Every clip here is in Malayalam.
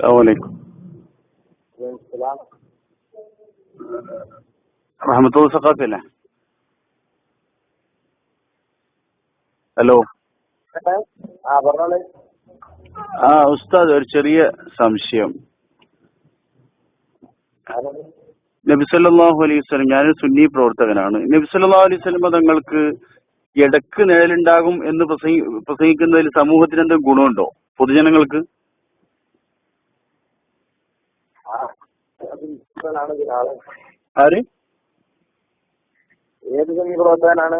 അസ്സലാമലൈക്കും റഹമത്തുള്ള رحمة الله ഹലോ ആ ഉസ്താദ് ഒരു ചെറിയ സംശയം. നബി സല്ലല്ലാഹു അലൈഹി വസല്ലം ഞാനൊരു സുന്നി പ്രവർത്തകനാണ്. നബി സല്ലല്ലാഹു അലൈഹി സ്വലം തങ്ങൾക്ക് ഇടയ്ക്ക് നിഴലുണ്ടാകും എന്ന് പ്രസംഗി- പ്രസംഗിക്കുന്നതിൽ സമൂഹത്തിന് എന്തെങ്കിലും ഗുണമുണ്ടോ? പൊതുജനങ്ങൾക്ക് ആ ഇഷ്ടനാണെങ്കിൽ ആൾ ആര്? ഏത് സുന്നി പ്രവർത്തകനാണ്?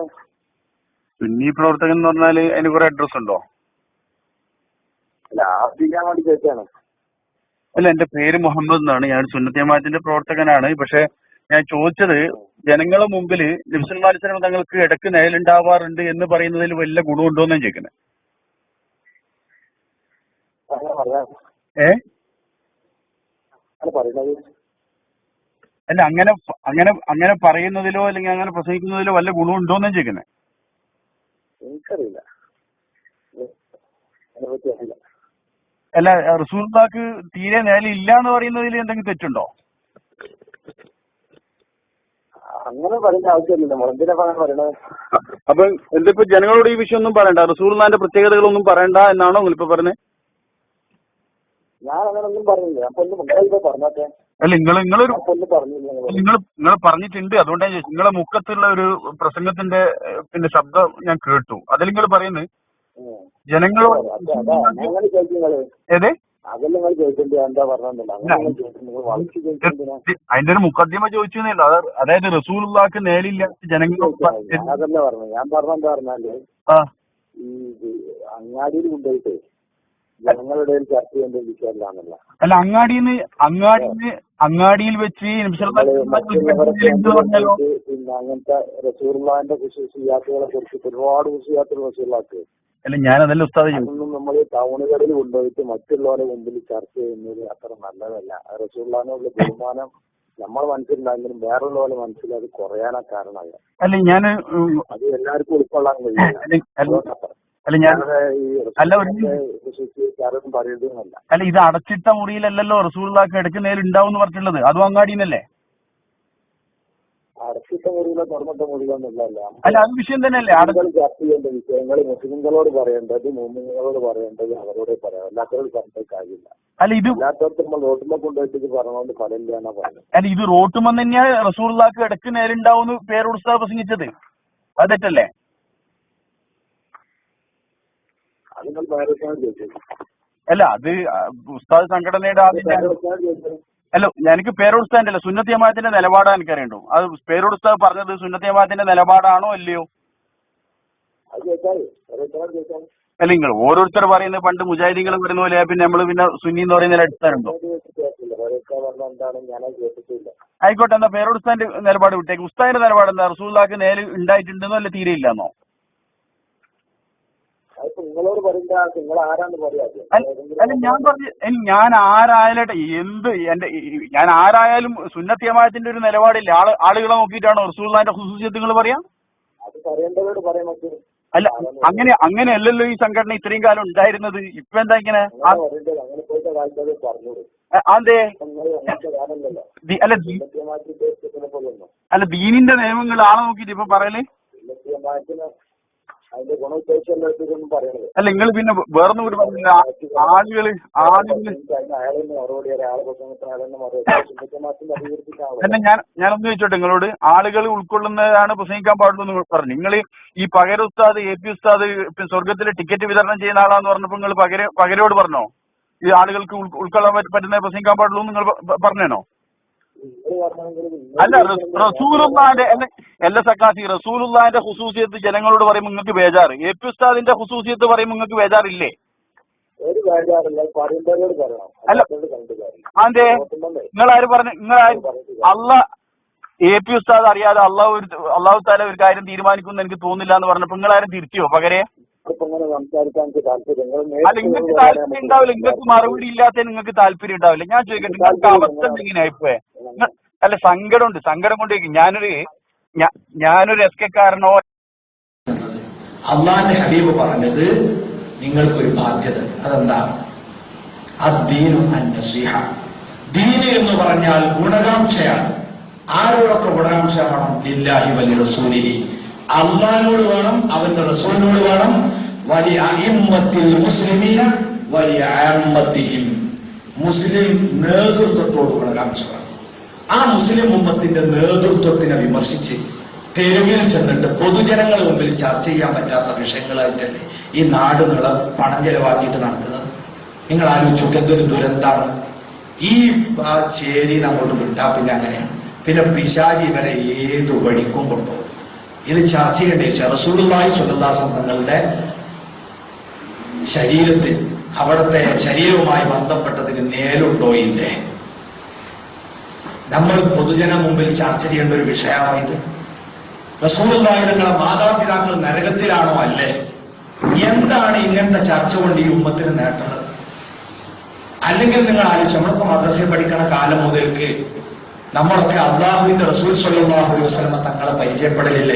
സുന്നി പ്രവർത്തകൻ എന്ന് പറഞ്ഞാൽ അതിന് കുറെ അഡ്രസ് ഉണ്ടോ? അല്ല ആർജിക്കാൻ വേണ്ടി ചോദിച്ചാണ് അല്ല എന്റെ പേര് മുഹമ്മദ് എന്നാണ്. ഞാൻ സുന്നത്തിയമാത്തിന്റെ പ്രവർത്തകനാണ്. പക്ഷെ ഞാൻ ചോദിച്ചത് ജനങ്ങളെ മുമ്പിൽ നബ്സല്ലാസ്ലം തങ്ങൾക്ക് ഇടയ്ക്ക് നിഴലുണ്ടാവാറുണ്ട് എന്ന് പറയുന്നതിൽ വല്ല ഗുണമുണ്ടോ എന്ന് ചോദിക്കുന്നത്. ഏ? പറയുന്നത് അല്ല അങ്ങനെ അങ്ങനെ അങ്ങനെ പറയുന്നതിലോ അല്ലെങ്കിൽ അങ്ങനെ പ്രസംഗിക്കുന്നതിലോ വല്ല ഗുണമുണ്ടോ എന്ന് ചോദിക്കുന്നത് എനിക്കറിയില്ല. അല്ല റസൂൽക്ക് തീരെ നേരെ ഇല്ല എന്ന് പറയുന്നതിൽ എന്തെങ്കിലും തെറ്റുണ്ടോ? അങ്ങനെ പറയേണ്ട ആവശ്യമില്ല അങ്ങനെ പറയണത്. അപ്പൊ എന്തിപ്പോ ജനങ്ങളോട് ഈ വിഷയം ഒന്നും പറയണ്ട? റസൂൽന്റെ പ്രത്യേകതകളൊന്നും പറയണ്ട എന്നാണോ നിങ്ങളിപ്പോ പറഞ്ഞത് ഞാൻ അങ്ങനെ ഒന്നും പറഞ്ഞില്ല അപ്പൊ ഒന്ന് മുഖായിട്ട് പറഞ്ഞോട്ടെ അല്ല നിങ്ങൾ നിങ്ങളൊരു. നിങ്ങൾ നിങ്ങൾ പറഞ്ഞിട്ടുണ്ട്. അതുകൊണ്ടാണ് ചോദിച്ചത്. നിങ്ങളെ മുഖത്തുള്ള ഒരു പ്രസംഗത്തിന്റെ പിന്നെ ശബ്ദം ഞാൻ കേട്ടു. അതിൽ നിങ്ങൾ പറയുന്നത്. ജനങ്ങളോട് ഏത്? അതിന്റെ ഒരു മുഖദ്യമ ചോദിച്ചില്ല അതായത് റസൂലുള്ളാക്ക് നേരില്ലാത്ത ജനങ്ങളോട് ഞാൻ അതല്ല പറഞ്ഞു ഞാൻ പറഞ്ഞ പറഞ്ഞാൽ ഈ അങ്ങാടിയിൽ കൊണ്ടുപോയിട്ട് ജനങ്ങളുടെ ചർച്ച ചെയ്യേണ്ട വിഷയമല്ല അല്ല അങ്ങാടിയിൽ വെച്ച് മറ്റുള്ളവരൊക്കെ എന്ത് പറഞ്ഞാലോ കൊണ്ടുപോയിട്ട് പിന്നെ അങ്ങനത്തെ റസൂർലാന്റെ വിശ്വസിയാത്തുകളെ കുറിച്ച് ഒരുപാട് വിശ്വസിയാത്തുകൾ റസൂർലാക്ക് അല്ല ഞാൻ അതല്ല ഉസ്താദ് അതൊന്നും നമ്മൾ ടൗണുകളിൽ കൊണ്ടുപോയിട്ട് മറ്റുള്ളവരെ മുമ്പിൽ ചർച്ച ചെയ്യുന്നത് അത്ര നല്ലതല്ല. റസൂർലാനുള്ള ബഹുമാനം നമ്മളെ മനസ്സിലുണ്ടെങ്കിലും വേറുള്ളവരെ മനസ്സിൽ അത് കുറയാനാ കാരണമല്ല അല്ല ഞാൻ അത് എല്ലാവർക്കും ഉൾക്കൊള്ളാൻ കഴിയില്ല. അല്ല ഞാൻ അല്ല, ഒരു അല്ല ഇത് അടച്ചിട്ട മുറിയിലല്ലല്ലോ റസൂള്ളാക്ക് ഇടയ്ക്ക് നേരം ഉണ്ടാവും എന്ന് പറഞ്ഞിട്ടുള്ളത്. അതും അങ്ങാടിന്നല്ലേ അടച്ചിട്ട മുറിയിലോ തുറന്നിട്ട മുറിയിലോ ഒന്നുമില്ലല്ലോ അല്ല അത് വിഷയം തന്നെയല്ലേ. ആളുകൾ ചർച്ച ചെയ്യേണ്ട വിഷയങ്ങൾ മുസ്ലിങ്ങളോട് പറയേണ്ടത് മുസ്ലിങ്ങളോട് പറയേണ്ടത് അവരോട് പറയാം. അല്ലാത്തവരോട് കാര്യമില്ല. അല്ല ഇത് അല്ലാത്തവർക്ക് റോട്ടിലെ കൊണ്ടുപോയിട്ട് ഇത് പറഞ്ഞുകൊണ്ട് ഫലമില്ല എന്നാ അല്ല ഇത് റോട്ടുമെന്ന് തന്നെയാണ് റസൂലുള്ളാക്ക് ഇടയ്ക്ക് നേരിണ്ടാവുന്ന പേരോട് ഉസ്താദ് പ്രസംഗിച്ചത്. അത് തെറ്റല്ലേ അത് നിങ്ങൾ പേരൊക്കെയാണ് ചോദിച്ചത് അല്ല അത് ഉസ്താദ് സംഘടനയുടെ ആദ്യം അല്ല എനിക്ക് പേരോട് ഉസ്താദിന്റെ അല്ല സുന്നത്ത് ജമാഅത്തിന്റെ നിലപാടാണ് എനിക്കറിയണ്ടോ? അത് പേരോട് ഉസ്താദ് പറഞ്ഞത് സുന്നത്തി ജമാഅത്തിന്റെ നിലപാടാണോ അല്ലയോ അല്ല നിങ്ങൾ ഓരോരുത്തർ പറയുന്നത് പണ്ട് മുജാഹിദികൾ പറയുന്ന പോലെ പിന്നെ നമ്മൾ പിന്നെ സുന്നി എന്ന് പറയുന്നതിൽ അടിസ്ഥാനുണ്ടോ ആയിക്കോട്ടെ എന്നാ പേരോട് ഉസ്താദിന്റെ നിലപാട് വിട്ടേക്ക്. ഉസ്താദിന്റെ നിലപാട് എന്താ? റസൂല്ലാക്ക് നേരെ ഉണ്ടായിട്ടുണ്ടെന്നോ അല്ല തീരെ ഇല്ലെന്നോ? നിങ്ങളോട് പറയേണ്ട നിങ്ങൾ ആരാന്ന് അല്ല ഞാൻ പറഞ്ഞു ഞാൻ ആരായാലട്ടെ എന്ത് എന്റെ ഞാൻ ആരായാലും സുന്നത്യമായത്തിന്റെ ഒരു നിലപാടില്ല. ആൾ ആളുകളെ നോക്കിയിട്ടാണ് റസൂള്ളാന്റെ ഹുസൂസിയത്ത് നിങ്ങൾ പറയാം? അത് പറയേണ്ടവരോട് പറയാൻ പറ്റും. അല്ല അങ്ങനെ അങ്ങനെയല്ലല്ലോ ഈ സംഘടന ഇത്രയും കാലം ഉണ്ടായിരുന്നത്. ഇപ്പൊ എന്താ ഇങ്ങനെ? അത് അല്ല അല്ല ദീനിന്റെ നിയമങ്ങൾ ആളെ നോക്കിയിട്ട് ഇപ്പൊ പറയൽ? അതിന്റെ പറയണത് അല്ല നിങ്ങൾ പിന്നെ വേറൊന്നും കൂടി പറഞ്ഞില്ല. ആളുകൾ ആളുകൾ അയാൾ തന്നെ മറുപടി അയാളെ പ്രസംഗത്തിന് അയാൾ തന്നെ മറുപടി ഞാൻ ഞാനൊന്ന് ചോദിച്ചോട്ടെ നിങ്ങളോട്? ആളുകൾ ഉൾക്കൊള്ളുന്നതാണ് പ്രസംഗിക്കാൻ പാടുള്ളൂ എന്ന് പറഞ്ഞു. നിങ്ങൾ ഈ പകര ഉസ്താദ് എ പി ഉസ്താദ് സ്വർഗത്തിലെ ടിക്കറ്റ് വിതരണം ചെയ്യുന്ന ആളാന്ന് പറഞ്ഞപ്പോ നിങ്ങൾ പകര പകരോട് പറഞ്ഞോ? ഈ ആളുകൾക്ക് ഉൾക്കൊള്ളാൻ പറ്റ- പറ്റുന്ന പ്രസംഗിക്കാൻ പാടുള്ളൂ നിങ്ങൾ പറഞ്ഞേനോ? അല്ല റസൂലുള്ളാന്റെ അല്ല എല്ലാ സക്കാസി റസൂലുള്ളാന്റെ ഖുസൂസിയത്ത് ജനങ്ങളോട് പറയും നിങ്ങൾക്ക് ബേജാറ്. എ പി ഉസ്താദിന്റെ ഖുസൂസിയത്ത് പറയും നിങ്ങൾക്ക് ബേജാറില്ലേ? ഒരു ബേജാറില്ല പറയണം. അല്ല. അതെ നിങ്ങൾ ആര് പറഞ്ഞു നിങ്ങൾ. അല്ല എ പി ഉസ്താദ് അറിയാതെ അള്ളാഹു ഒരു അള്ളാഹു താല ഒരു കാര്യം തീരുമാനിക്കുമെന്ന് എനിക്ക് തോന്നില്ല എന്ന് പറഞ്ഞപ്പോ നിങ്ങൾ ആരും തിരിച്ചോ പകരെ അല്ല നിങ്ങൾക്ക് താല്പര്യം ഉണ്ടാവില്ല. നിങ്ങൾക്ക് മറുപടി ഇല്ലാത്ത നിങ്ങൾക്ക് താല്പര്യം ഉണ്ടാവില്ല. ഞാൻ ചോദിക്കട്ടെ നിങ്ങൾക്ക് അവസ്ഥ എങ്ങനെ ആയിപ്പോയെ? നിങ്ങ- അല്ല സങ്കടമുണ്ട്. സങ്കടം കൊണ്ട് ഞാനൊരു ഞാനൊരു എസ് കെ കാരനോ അള്ളാന്റെ ഹബീബ് പറഞ്ഞത് നിങ്ങൾക്കൊരു ബാധ്യത. അതെന്താ? അദ്ദീനു ദീന് എന്ന് പറഞ്ഞാൽ ഗുണകാംക്ഷയാണ്. ആരോടൊക്കെ ഗുണകാംക്ഷ വേണം? ലില്ലാഹി വലി റസൂലിഹി. അള്ളാഹിനോട് വേണം അവന്റെ റസൂലിനോട് വേണം. വലിയ അഹിമത്തിൽ മുസ്ലിമീന വലിയ ആമ്മത്തിഹിം മുസ്ലിം നേതൃത്വത്തോട് ഗുണകാംക്ഷ വേണം. ആ മുസ്ലിം ഉമ്മത്തിന്റെ നേതൃത്വത്തിനെ വിമർശിച്ച് തെരുവിൽ ചെന്നിട്ട് പൊതുജനങ്ങളുടെ മുമ്പിൽ ചർച്ച ചെയ്യാൻ പറ്റാത്ത വിഷയങ്ങളായിട്ടല്ലേ ഈ നാട് നിള പണം ചെലവാക്കിയിട്ട് നടക്കുന്നത്? നിങ്ങൾ ആലോചിച്ചു എന്തൊരു ദുരന്താണ്? ഈ ചേരി അങ്ങോട്ട് വിട്ടാ പിന്നെ അങ്ങനെയാണ് പിന്നെ പിശാജി വരെ ഏത് വഴിക്കും കൊണ്ടുപോകും. ഇത് ചർച്ച ചെയ്യേണ്ട? റസൂലുള്ളാഹി സ്വല്ലല്ലാഹു തങ്ങളുടെ ശരീരത്തിൽ അവിടുത്തെ ശരീരവുമായി ബന്ധപ്പെട്ടതിന് നേലുണ്ടോ ഇല്ലേ? നമ്മൾ പൊതുജന മുമ്പിൽ ചർച്ച ചെയ്യേണ്ട ഒരു വിഷയമായത് റസൂലുള്ളാഹി തങ്ങളുടെ മാതാപിതാക്കൾ നരകത്തിലാണോ അല്ലേ? എന്താണ് ഇങ്ങനത്തെ ചർച്ച കൊണ്ട് ഈ ഉമ്മത്തിന് നേട്ടമുള്ളത് അല്ലെങ്കിൽ നിങ്ങൾ ആലോചിച്ച് നമ്മളിപ്പോ മദ്രസയിൽ പഠിക്കണ കാലം മുതൽക്ക് നമ്മളൊക്കെ അള്ളാഹുവിന്റെ റസൂൽ സല്ലല്ലാഹു അലൈഹി വസല്ലമ തങ്ങളെ പരിചയപ്പെടലില്ലേ?